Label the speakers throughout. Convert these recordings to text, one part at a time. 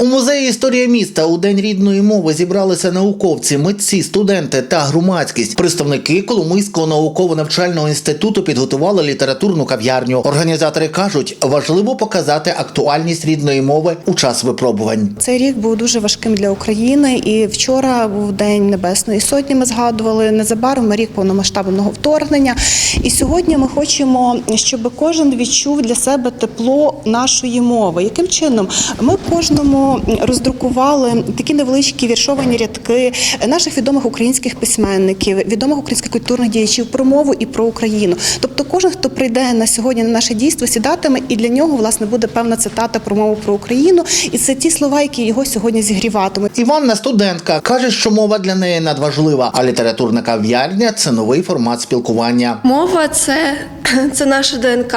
Speaker 1: У музеї історія міста у день рідної мови зібралися науковці, митці, студенти та громадськість. Представники Коломийського науково-навчального інституту підготували літературну кав'ярню. Організатори кажуть, важливо показати актуальність рідної мови у час випробувань.
Speaker 2: Цей рік був дуже важким для України, і вчора був День Небесної Сотні. Ми згадували незабаром рік повномасштабного вторгнення. І сьогодні ми хочемо, щоб кожен відчув для себе тепло нашої мови. Яким чином ми кожному роздрукували такі невеличкі віршовані рядки наших відомих українських письменників, відомих українських культурних діячів про мову і про Україну. Тобто, кожен, хто прийде на сьогодні на наше дійство, сідатиме, і для нього власне буде певна цитата про мову про Україну. І це ті слова, які його сьогодні зігріватимуть.
Speaker 1: Іванна студентка каже, що мова для неї надважлива, а літературна кав'ярня це новий формат спілкування.
Speaker 3: Мова це, це наша ДНК,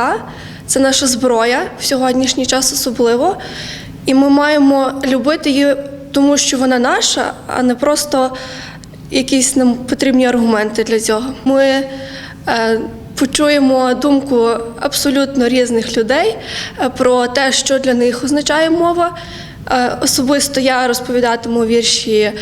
Speaker 3: це наша зброя в сьогоднішній час особливо. І ми маємо любити її, тому що вона наша, а не просто якісь нам потрібні аргументи для цього. Ми е, почуємо думку абсолютно різних людей е, про те, що для них означає мова. Е, Особисто я розповідатиму вірші е,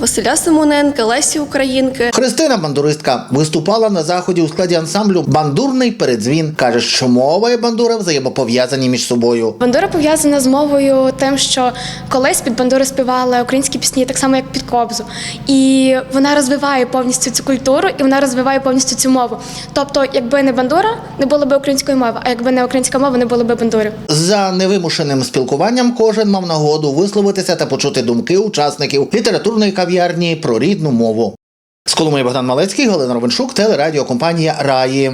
Speaker 3: Василя Симоненка, Лесі Українки.
Speaker 1: Христина бандуристка виступала на заході у складі ансамблю Бандурний передзвін. каже, що мова і бандура взаємопов'язані між собою.
Speaker 4: Бандура пов'язана з мовою тим, що колись під бандуру співали українські пісні, так само як під кобзу. І вона розвиває повністю цю культуру і вона розвиває повністю цю мову. Тобто, якби не бандура, не було б української мови, а якби не українська мова, не було б бандури.
Speaker 1: За невимушеним спілкуванням кожен мав нагоду висловитися та почути думки учасників літературної кав'ярні про рідну мову. З Коломиї Богдан Малецький, Галина Ровеншук, телерадіокомпанія Раї.